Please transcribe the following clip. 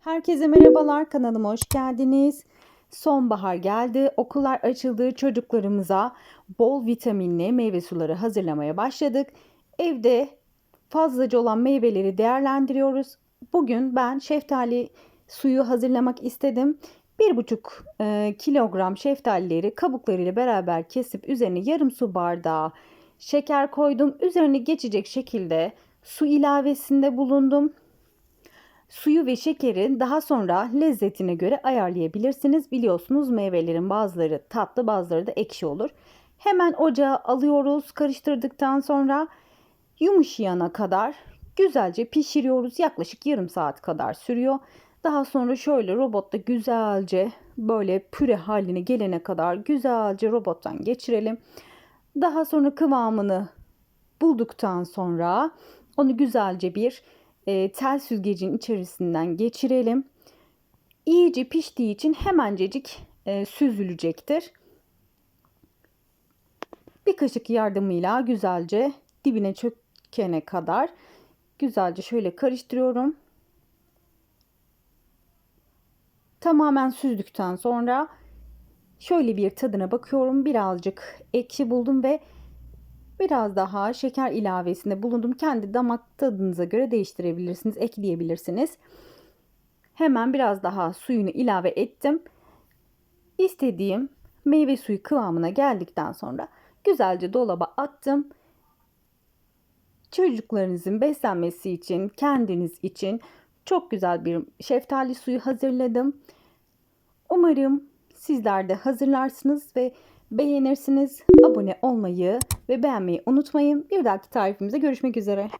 Herkese merhabalar kanalıma hoş geldiniz. Sonbahar geldi. Okullar açıldı. Çocuklarımıza bol vitaminli meyve suları hazırlamaya başladık. Evde fazlaca olan meyveleri değerlendiriyoruz. Bugün ben şeftali suyu hazırlamak istedim. 1,5 e, kilogram şeftalileri kabuklarıyla beraber kesip üzerine yarım su bardağı şeker koydum. Üzerine geçecek şekilde su ilavesinde bulundum. Suyu ve şekeri daha sonra lezzetine göre ayarlayabilirsiniz. Biliyorsunuz meyvelerin bazıları tatlı bazıları da ekşi olur. Hemen ocağa alıyoruz karıştırdıktan sonra yumuşayana kadar güzelce pişiriyoruz. Yaklaşık yarım saat kadar sürüyor. Daha sonra şöyle robotta güzelce böyle püre haline gelene kadar güzelce robottan geçirelim. Daha sonra kıvamını bulduktan sonra onu güzelce bir e, tel süzgecin içerisinden geçirelim. İyice piştiği için hemencecik e, süzülecektir. Bir kaşık yardımıyla güzelce dibine çökene kadar güzelce şöyle karıştırıyorum. Tamamen süzdükten sonra şöyle bir tadına bakıyorum. Birazcık ekşi buldum ve biraz daha şeker ilavesinde bulundum. Kendi damak tadınıza göre değiştirebilirsiniz, ekleyebilirsiniz. Hemen biraz daha suyunu ilave ettim. İstediğim meyve suyu kıvamına geldikten sonra güzelce dolaba attım. Çocuklarınızın beslenmesi için, kendiniz için çok güzel bir şeftali suyu hazırladım. Umarım sizler de hazırlarsınız ve beğenirsiniz. Abone olmayı ve beğenmeyi unutmayın. Bir dahaki tarifimizde görüşmek üzere.